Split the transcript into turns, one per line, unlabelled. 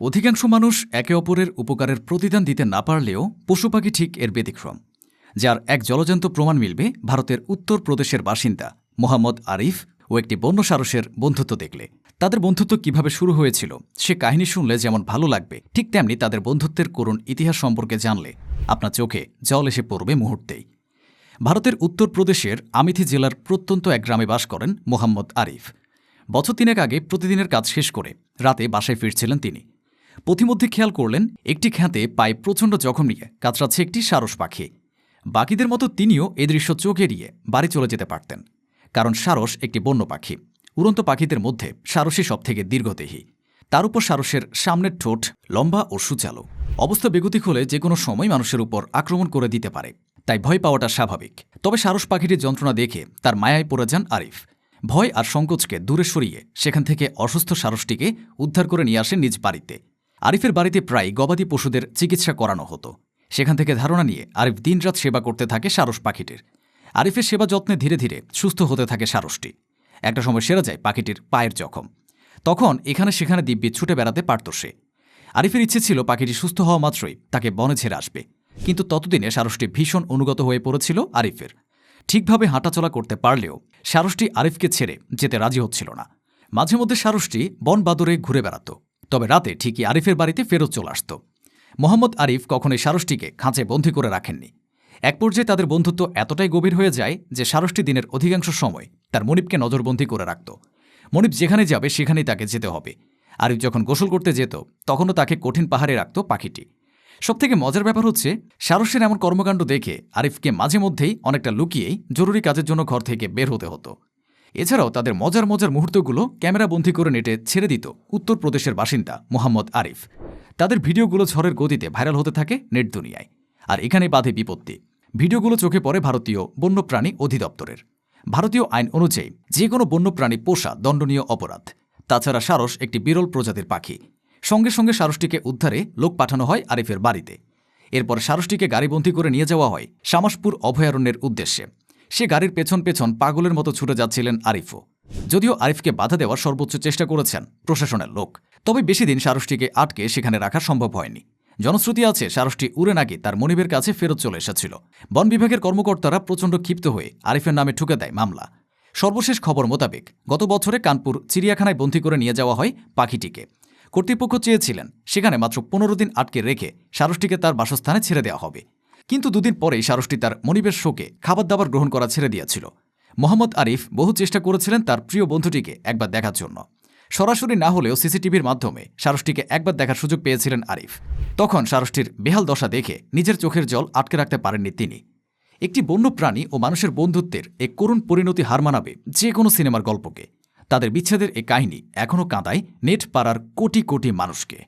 অধিকাংশ মানুষ একে অপরের উপকারের প্রতিদান দিতে না পারলেও পশু পাখি ঠিক এর ব্যতিক্রম, যার এক জলজান্ত প্রমাণ মিলবে ভারতের উত্তর প্রদেশের বাসিন্দা মোহাম্মদ আরিফ ও একটি বন্য সারসের বন্ধুত্ব দেখলে। তাদের বন্ধুত্ব কীভাবে শুরু হয়েছিল, সে কাহিনী শুনলে যেমন ভালো লাগবে, ঠিক তেমনি তাদের বন্ধুত্বের করুণ ইতিহাস সম্পর্কে জানলে আপনার চোখে জল এসে পড়বে মুহূর্তেই। ভারতের উত্তরপ্রদেশের আমিথি জেলার প্রত্যন্ত এক গ্রামে বাস করেন মোহাম্মদ আরিফ। বছর তিনেক আগে প্রতিদিনের কাজ শেষ করে রাতে বাসায় ফিরছিলেন তিনি। পথিমধ্যে খেয়াল করলেন, একটি খ্যাতে পায়ে প্রচণ্ড জখম নিয়ে কাতরাচ্ছে একটি সারস পাখি। বাকিদের মতো তিনিও এ দৃশ্য চোখ এড়িয়ে বাড়ি চলে যেতে পারতেন, কারণ সারস একটি বন্য পাখি। উড়ন্ত পাখিদের মধ্যে সারসই সবথেকে দীর্ঘদেহী। তার উপর সারসের সামনের ঠোঁট লম্বা ও সুচালো। অবস্থা বেগতিক হলে যে কোনো সময় মানুষের উপর আক্রমণ করে দিতে পারে, তাই ভয় পাওয়াটা স্বাভাবিক। তবে সারস পাখিটির যন্ত্রণা দেখে তার মায়ায় পড়ে যান আরিফ। ভয় আর সংকোচকে দূরে সরিয়ে সেখান থেকে অসুস্থ সারসটিকে উদ্ধার করে নিয়ে আসেন নিজ বাড়িতে। আরিফের বাড়িতে প্রায় গবাদি পশুদের চিকিৎসা করানো হতো। সেখান থেকে ধারণা নিয়ে আরিফ দিনরাত সেবা করতে থাকে সারস পাখিটির। আরিফের সেবা যত্নে ধীরে ধীরে সুস্থ হতে থাকে সারসটি। একটা সময় সেরা যায় পাখিটির পায়ের জখম। তখন এখানে সেখানে দিব্যি ছুটে বেড়াতে পারত সে। আরিফের ইচ্ছে ছিল পাখিটি সুস্থ হওয়া মাত্রই তাকে বনে ছেড়ে আসবে। কিন্তু ততদিনে সারসটি ভীষণ অনুগত হয়ে পড়েছিল আরিফের। ঠিকভাবে হাঁটাচলা করতে পারলেও সারসটি আরিফকে ছেড়ে যেতে রাজি হচ্ছিল না। মাঝে মধ্যে সারসটি বন বাদরে ঘুরে বেড়াত। তবে রাতে ঠিকই আরিফের বাড়িতে ফেরত চলে আসত। মোহাম্মদ আরিফ কখনোই সারসটিকে খাঁচে বন্দি করে রাখেননি। এক পর্যায়ে তাদের বন্ধুত্ব এতটাই গভীর হয়ে যায় যে সারসটি দিনের অধিকাংশ সময় তার মনিবকে নজরবন্দি করে রাখত। মনিব যেখানে যাবে সেখানেই তাকে যেতে হবে। আরিফ যখন গোসল করতে যেত, তখনও তাকে কঠিন পাহাড়ে রাখত পাখিটি। সবথেকে মজার ব্যাপার হচ্ছে সারসের এমন কর্মকাণ্ড দেখে আরিফকে মাঝে মধ্যেই অনেকটা লুকিয়েই জরুরি কাজের জন্য ঘর থেকে বের হতে হতো। এছাড়াও তাদের মজার মজার মুহূর্তগুলো ক্যামেরাবন্দি করে নেটে ছেড়ে দিত উত্তরপ্রদেশের বাসিন্দা মোহাম্মদ আরিফ। তাদের ভিডিওগুলো ঝড়ের গতিতে ভাইরাল হতে থাকে নেট দুনিয়ায়। আর এখানে বাধে বিপত্তি। ভিডিওগুলো চোখে পড়ে ভারতীয় বন্যপ্রাণী অধিদপ্তরের। ভারতীয় আইন অনুযায়ী যে কোনো বন্যপ্রাণী পোষা দণ্ডনীয় অপরাধ। তাছাড়া সারস একটি বিরল প্রজাতির পাখি। সঙ্গে সঙ্গে সারসটিকে উদ্ধারে লোক পাঠানো হয় আরিফের বাড়িতে। এরপর সারসটিকে গাড়িবন্দি করে নিয়ে যাওয়া হয় শামাসপুর অভয়ারণ্যের উদ্দেশ্যে। সে গাড়ির পেছন পেছন পাগলের মতো ছুটে যাচ্ছিলেন আরিফও। যদিও আরিফকে বাধা দেওয়ার সর্বোচ্চ চেষ্টা করেছেন প্রশাসনের লোক। তবে বেশি দিন সারসটিকে আটকে সেখানে রাখা সম্ভব হয়নি। জনশ্রুতি আছে সারসটি উড়ে নাকি তার মনিবের কাছে ফেরত চলে এসেছিল। বন বিভাগের কর্মকর্তারা প্রচণ্ড ক্ষিপ্ত হয়ে আরিফের নামে ঠুকে দেয় মামলা। সর্বশেষ খবর মোতাবেক গত বছরে কানপুর চিড়িয়াখানায় বন্দী করে নিয়ে যাওয়া হয় পাখিটিকে। কর্তৃপক্ষ চেয়েছিলেন, সেখানে মাত্র পনেরো দিন আটকে রেখে সারসটিকে তার বাসস্থানে ছেড়ে দেওয়া হবে। কিন্তু দুদিন পরেই সারসটি তার মনিবের শোকে খাবার দাবার গ্রহণ করা ছেড়ে দিয়েছিল। মোহাম্মদ আরিফ বহু চেষ্টা করেছিলেন তার প্রিয় বন্ধুটিকে একবার দেখার জন্য। সরাসরি না হলেও সিসিটিভির মাধ্যমে সারসটিকে একবার দেখার সুযোগ পেয়েছিলেন আরিফ। তখন সারসটির বেহাল দশা দেখে নিজের চোখের জল আটকে রাখতে পারেননি তিনি। একটি বন্য প্রাণী ও মানুষের বন্ধুত্বের এক করুণ পরিণতি হার মানাবে যে কোনো সিনেমার গল্পকে। তাদের বিচ্ছেদের এ কাহিনী এখনও কাঁদায় নেট পাড়ার কোটি কোটি মানুষকে।